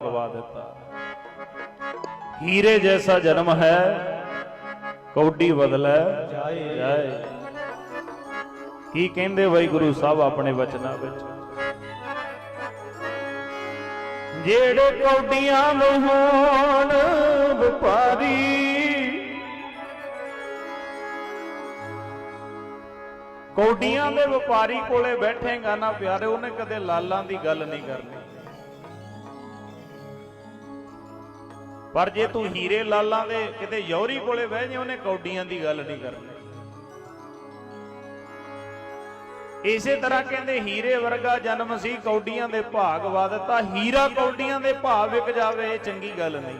ਗਵਾ ਦਿੱਤਾ। ਹੀਰੇ ਜੈਸਾ ਜਨਮ ਹੈ, ਕੌਡੀ ਬਦਲੈ, ਜਾਏ। ਕੀ ਕਹਿੰਦੇ ਵਾਹਿਗੁਰੂ ਸਾਹਿਬ ਆਪਣੇ ਵਚਨਾਂ ਵਿੱਚ? ਜਿਹੜੇ ਕੌਡੀਆਂ ਨੂੰ ਹੋਣ ਵਪਾਰੀ, ਕੌਡੀਆਂ ਦੇ ਵਪਾਰੀ ਕੋਲੇ ਬੈਠੇਗਾ ਨਾ ਪਿਆਰੇ, ਉਹਨੇ ਕਦੇ ਲਾਲਾਂ ਦੀ ਗੱਲ ਨਹੀਂ ਕਰਨੀ। ਪਰ ਜੇ ਤੂੰ ਹੀਰੇ ਲਾਲਾਂ ਦੇ ਕਿਤੇ ਯੌਰੀ ਕੋਲੇ ਬਹਿ ਜੇ ਉਹਨੇ ਕੌਡੀਆਂ ਦੀ ਗੱਲ ਨਹੀਂ ਕਰਨੀ। ਇਸੇ ਤਰ੍ਹਾਂ ਕਹਿੰਦੇ ਹੀਰੇ ਵਰਗਾ ਜਨਮ ਸੀ, ਕੌਡੀਆਂ ਦੇ ਭਾਗ ਵਾਦਤਾ ਹੀਰਾ ਕੌਡੀਆਂ ਦੇ ਭਾਅ ਵਿਕ ਜਾਵੇ, ਇਹ ਚੰਗੀ ਗੱਲ ਨਹੀਂ।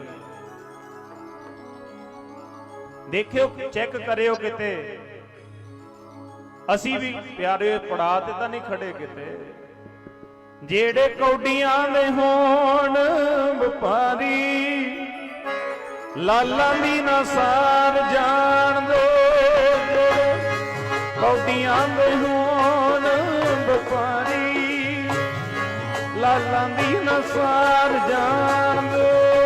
ਦੇਖਿਓ, ਚੈੱਕ ਕਰਿਓ ਕਿਤੇ। ਅਸੀਂ ਵੀ ਪਿਆਰੇ ਪੜਾ ਤੇ ਤਾਂ ਨਹੀਂ ਖੜੇ ਕਿਤੇ। ਜਿਹੜੇ ਕੌਡੀਆਂ ਦੇ ਹੋਣ, ਵਪਾਰੀ ਲਾਲਾਂ ਦੀ ਨਾ ਸਾਰ ਜਾਣ ਦੋ। ਕੌਡੀਆਂ ਦੇ ਹੋਣ ਵਪਾਰੀ। ਲਾਲਾਂ ਦੀ ਨਾ ਸਾਰ ਜਾਣ ਦੋ।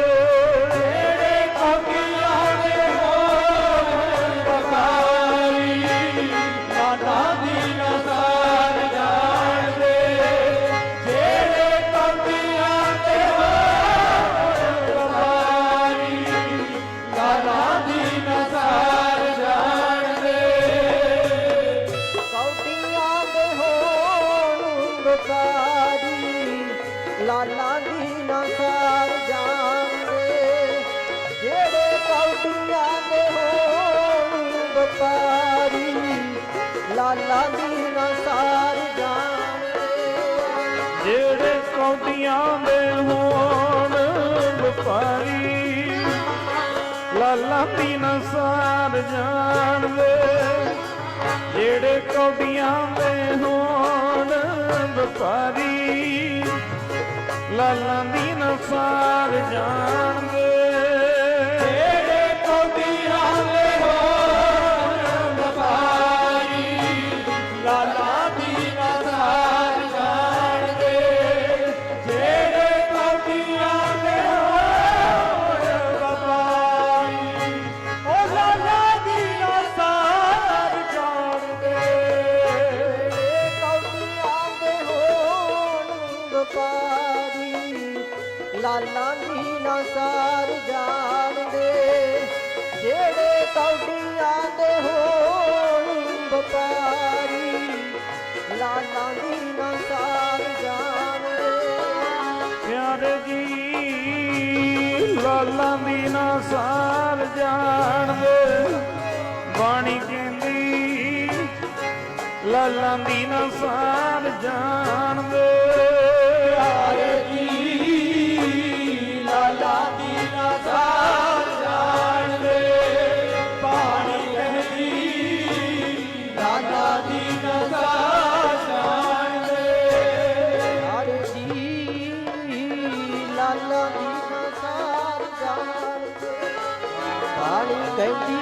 ਲਾਲਾਂ ਨਾ ਸਾਰ ਜਾਣਦੇ, ਜਿਹੜੇ ਕੌਡੀਆਂ ਦੇ ਹੋਣ ਵਪਾਰੀ, ਲਾਲਾ ਦੀ ਨਾ ਸਾਰ ਜਾਣਦੇ। ਜਿਹੜੇ ਕੌਡੀਆਂ ਦੇ ਹੋਣ ਵਪਾਰੀ, ਲਾਲਾ ਦੀ ਸਾਰ ਜਾਣਦੇ, ਜਿਹੜੇ ਕੌਡੀਆਂ ਦੇ ਹੋਣ ਵਪਾਰੀ ਲਾਲਾਂ ਦੀ ਨਸਾਰ ਜਾਣਦੇ ਜਾਣਦੇ ਜਿਹੜੇ ਕੌਡੀਆਂ ਦੇ ਹੋਣ ਵਪਾਰੀ, ਲਾਲਾ ਦੀ ਨਾ ਸਾਰ ਜਾਣਦੇ ਪਿਆਰੇ ਜੀ ਲਾਲਾਂ ਦੀ ਨਾ ਸਾਰ ਜਾਣਦੇ ਬਾਣੀ ਕਹਿੰਦੀ, ਲਾਲਾਂ ਦੀ ਨਾ ਸਾਰ ਜਾਣਦੇ ਲਾਲਾਂ ਦੀ ਨਾ ਸਾਰ ਜਾਣਦੇ। ਪਾਣੀ ਕਹਿੰਦੀ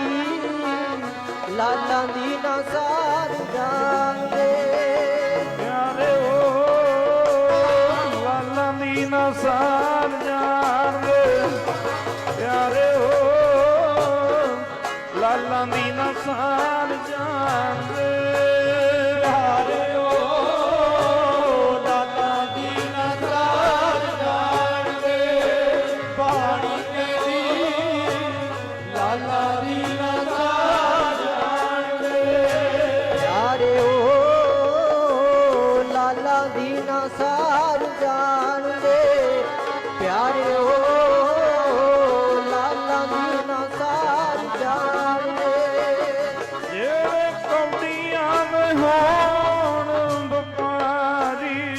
ਲਾਲਾਂ ਦੀ ਨਾ ਸਾਰ ਜਾਣਦੇ। ਪਿਆਰੇ ਓ ਲਾਲਾਂ ਦੀ ਨਾ ਸਾਰ ਜਾਣਦੇ। ਪਿਆਰੇ ਓ ਲਾਲਾਂ ਦੀ ਨਾ ਸਾਰ ਜਾਣਦੇ। ਦੀ ਸਾਰ ਜਾਣਦੇ ਪਿਆਰੇ ਓ ਲਾਲਾਂ ਨਾ ਸਾਰ ਜਾਣਦੇ ਜਿਹੜੇ ਕੌਡੀਆਂ ਦੇ ਹੋਣ ਵਪਾਰੀ,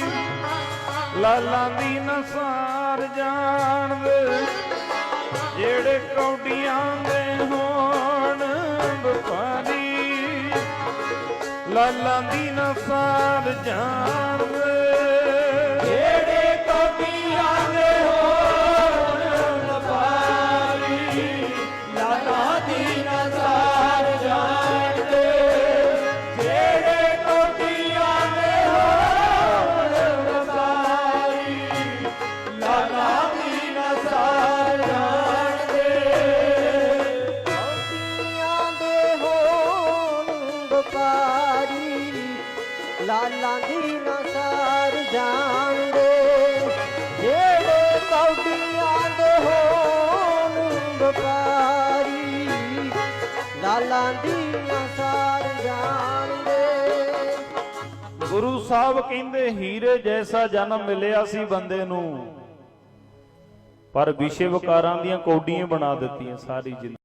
ਲਾਲਾਂ ਦੀ ਨਾ ਸਾਰ ਜਾਣਦੇ ਜਿਹੜੇ ਕੌਡੀਆਂ ਦੇ ਹੋਣ ਵਪਾਰੀ, ਲਾਲਾਂ ਦੀ ਨਾ ਸਾਰ ਜਾਣ ਗੁਰੂ ਸਾਹਿਬ ਕਹਿੰਦੇ, ਹੀਰੇ ਜੈਸਾ ਜਨਮ ਮਿਲਿਆ ਸੀ ਬੰਦੇ ਨੂੰ। ਪਰ ਵਿਸ਼ੇ ਵਿਕਾਰਾਂ ਦੀਆਂ ਕੌਡੀਆਂ ਬਣਾ ਦਿੱਤੀਆਂ ਸਾਰੀ ਜ਼ਿੰਦਗੀ।